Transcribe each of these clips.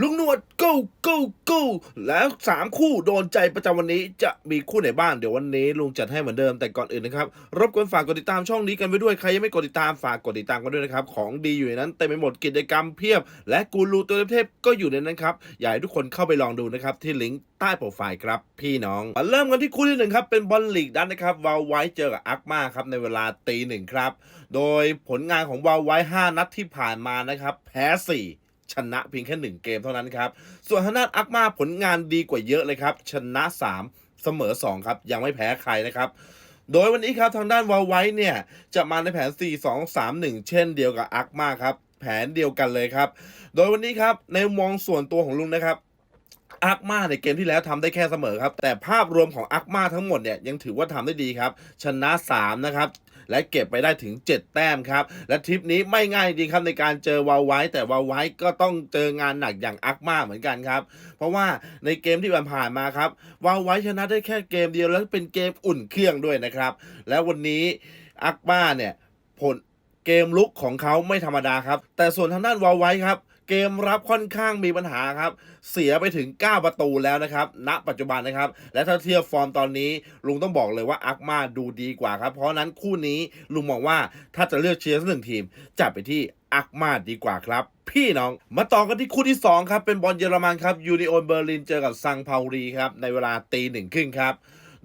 ลุงหนวด go go go แล้วสามคู่โดนใจประจำวันนี้จะมีคู่ไหนบ้างเดี๋ยววันนี้ลุงจัดให้เหมือนเดิมแต่ก่อนอื่นนะครับ รบกวนฝากกดติดตามช่องนี้กันไว้ด้วยใครยังไม่กดติดตามฝากกดติดตามกันด้วยนะครับ ของดีอยู่ในนั้นเต็มไปหมดกิจกรรมเพียบ และกูรูตัวเทพก็อยู่ในนั้นครับ อยากให้ทุกคนเข้าไปลองดูนะครับที่ลิงก์ใต้โปรไฟล์ครับพี่น้องมาเริ่มกันที่คู่ที่หนึ่งครับเป็นบอลลีกดันนะครับวาลไว้เจอกับอักมาครับในเวลาตีหนึ่งครับโดยผลงานของวาลไว้5นัดที่ผ่านมานะครับแพ้4 ชนะเพียงแค่ 1 เกมเท่านั้นครับ ส่วนทางด้านอักมาผลงานดีกว่าเยอะเลยครับ ชนะ 3 เสมอ 2 ครับ ยังไม่แพ้ใครนะครับ โดยวันนี้ครับทางด้านวาลไว้เนี่ย จะมาในแผน 4 2 3 1 เช่นเดียวกับอักมาครับ แผนเดียวกันเลยครับ โดยวันนี้ครับในมองส่วนตัวของลุงนะครับ อักมาในเกมที่แล้วทำได้แค่เสมอครับ แต่ภาพรวมของอักมาทั้งหมดเนี่ยยังถือว่าทำได้ดีครับ ชนะ 3 นะครับ และเก็บไปได้ถึง 7 แต้มครับ และทริปนี้ไม่ง่ายจริงครับในการเจอวาลไว้ แต่วาลไว้ก็ต้องเจองานหนักอย่างอักมาเหมือนกันครับ เพราะว่าในเกมที่ผ่านมาครับวาลไว้ชนะได้แค่เกมเดียวแล้วเป็นเกมอุ่นเครื่องด้วยนะครับ แล้ววันนี้อักมาเนี่ยผล เกมลุกของเขาไม่ธรรมดาครับ แต่ส่วนทางด้านวาลไว้ครับ เกมรับค่อนข้างมีปัญหาครับ เสียไปถึง 9 ประตูแล้วนะครับ ณ ปัจจุบันนะครับ และถ้าเทียบฟอร์มตอนนี้ ลุงต้องบอกเลยว่าอักมาดูดีกว่าครับ เพราะนั้นคู่นี้ลุงมองว่าถ้าจะเลือกเชียร์สักหนึ่งทีม จัดไปที่อักมาดีกว่าครับ พี่น้องมาต่อกันที่คู่ที่ 2 ครับ เป็นบอลเยอรมันครับยูนิโอนเบอร์ลินเจอกับซังเปารีครับในเวลาตีหนึ่งครึ่งครับ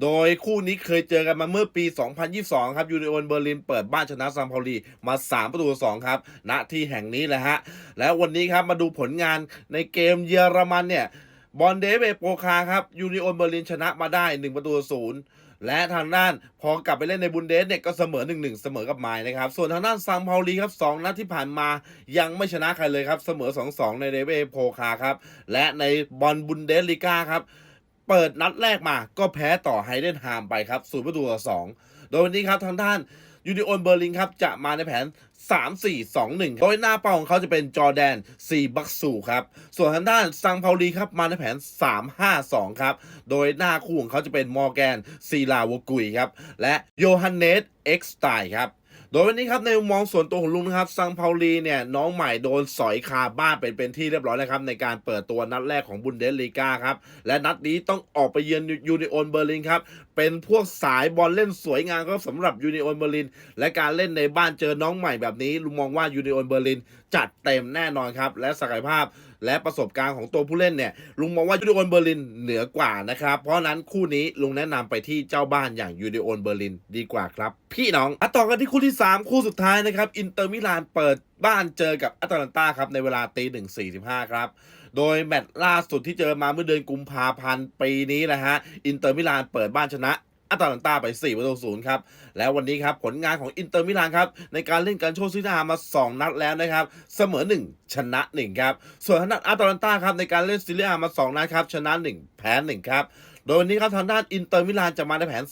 โดยคู่นี้เคยเจอกันมาเมื่อปี 2022 ครับยูเนิโอนเบอร์ลินเปิดบ้านชนะซัมพารีมา 3 ประตู2ครับ ณ ที่แห่งนี้แหละฮะ แล้ววันนี้ครับมาดูผลงานในเกมเยอรมันเนี่ย บอลเดเวโปคาครับยูนิโอนเบอร์ลินชนะมาได้ 1 ประตูต่อศูนย์และทางด้านพอกลับไปเล่นในบุนเดสเนี่ยก็เสมอ 1-1 เสมอกับไมล์นะครับ ส่วนทางด้านซังพาลีครับ 2 นัดที่ผ่านมายังไม่ชนะใครเลยครับ เสมอ 2-2 ในเดเวโปคาครับ และในบอลบุนเดสลีกาครับ เปิดนัดแรกมาก็แพ้ต่อไฮเดนฮามไปครับศูนย์ประตูต่อสองโดยวันนี้ครับทางด้านยูนิโอนเบอร์ลินครับจะมาในแผน 3 4 2 1 โดยหน้าเป้าของเขาจะเป็นจอแดนซีบักซูครับ ส่วนทางด้านซังเปาลีครับมาในแผน 3 5 2 ครับ โดยหน้าคู่ของเขาจะเป็นมอร์แกนซีลาวกุยครับ และโยฮันเนสเอ็กสไตครับ โดยวันนี้ครับในมุมมองส่วนตัวของลุงนะครับซังเปาลีเนี่ยน้องใหม่โดนสอยคาบ้านเป็นเป็นที่เรียบร้อยแล้วครับในการเปิดตัวนัดแรกของบุนเดสลีกาครับและนัดนี้ต้องออกไปเยือนยูนิโอนเบอร์ลินครับเป็นพวกสายบอลเล่นสวยงามก็สำหรับยูนิโอนเบอร์ลินและการเล่นในบ้านเจอน้องใหม่แบบนี้ลุงมองว่ายูนิโอนเบอร์ลินจัดเต็มแน่นอนครับและศักยภาพ และประสบการณ์ของตัวผู้เล่นเนี่ยลุงมองว่ายูนิโอนเบอร์ลินเหนือกว่านะครับ เพราะนั้นคู่นี้ลุงแนะนำไปที่เจ้าบ้านอย่างยูนิโอนเบอร์ลินดีกว่าครับ พี่น้องอะต่อกันที่คู่ที่ 3 คู่สุดท้ายนะครับอินเตอร์มิลานเปิดบ้านเจอกับอัตแลนตาครับในเวลาตีหนึ่งสี่สิบห้าครับโดยแมตช์ล่าสุดที่เจอมาเมื่อเดือนกุมภาพันธ์ปีนี้นะฮะอินเตอร์มิลานเปิดบ้านชนะ อัตแลนตาไป4ประตูศูนย์ครับแล้ววันนี้ครับผลงานของอินเตอร์มิลานครับในการเล่นการโชว์ซินามา 2 นัดแล้วนะครับเสมอ 1 ชนะ 1 ครับ ส่วนทางด้านอัตแลนตาครับในการเล่นซิเลียมา 2 นัดครับชนะ 1 แพ้ 1 ครับโดยวันนี้ครับทางด้านอินเตอร์มิลานจะมาในแผน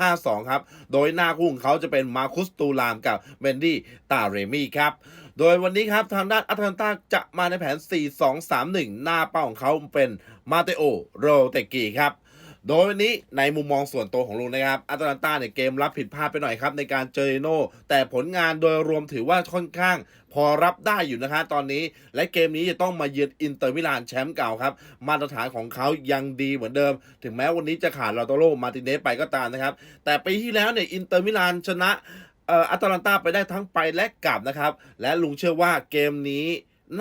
3-5-2 ครับ โดยหน้าคู่ของเขาจะเป็นมาคุสตูรามกับเบนดี้ตาเรมี่ครับ โดยวันนี้ครับทางด้านอัตแลนตาจะมาในแผน 4-2-3-1 หน้าเป้าของเขาเป็นมาเตโอโรเตกีครับ โดยวันนี้ในมุมมองส่วนตัวของลุงนะครับอัตแลนตาเนี่ยเกมรับผิดพลาดไปหน่อยครับในการเจอโน่แต่ผลงานโดยรวมถือว่าค่อนข้างพอรับได้อยู่นะฮะตอนนี้ และเกมนี้จะต้องมาเยือนอินเตอร์มิลานแชมป์เก่าครับ มาตรฐานของเขายังดีเหมือนเดิม ถึงแม้วันนี้จะขาดลาโตโรมาติเนสไปก็ตามนะครับ แต่ปีที่แล้วเนี่ยอินเตอร์มิลานชนะอัตแลนตาไปได้ทั้งไปและกลับนะครับ และลุงเชื่อว่าเกมนี้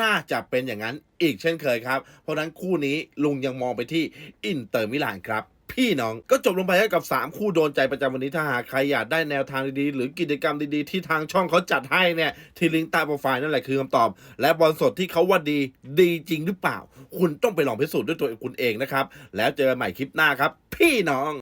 น่าจะเป็นอย่างนั้นอีกเช่นเคยครับ เพราะฉะนั้นคู่นี้ลุงยังมองไปที่อินเตอร์มิลานครับ พี่น้องก็จบลงไปแล้กับ 3 คู่โดนใจประจำวันนี้ถ้าหากใครอยากได้แนวทางดีๆ หรือกิจกรรมดีๆ ที่ทางช่องเขาจัดให้เนี่ย ที่ลิงก์ใต้โปรไฟล์นั่นแหละคือคำตอบ และบอลสดที่เขาว่าดีดีจริงหรือเปล่า คุณต้องไปลองพิสูจน์ด้วยตัวคุณเองนะครับ แล้วเจอกันใหม่คลิปหน้าครับ พี่น้อง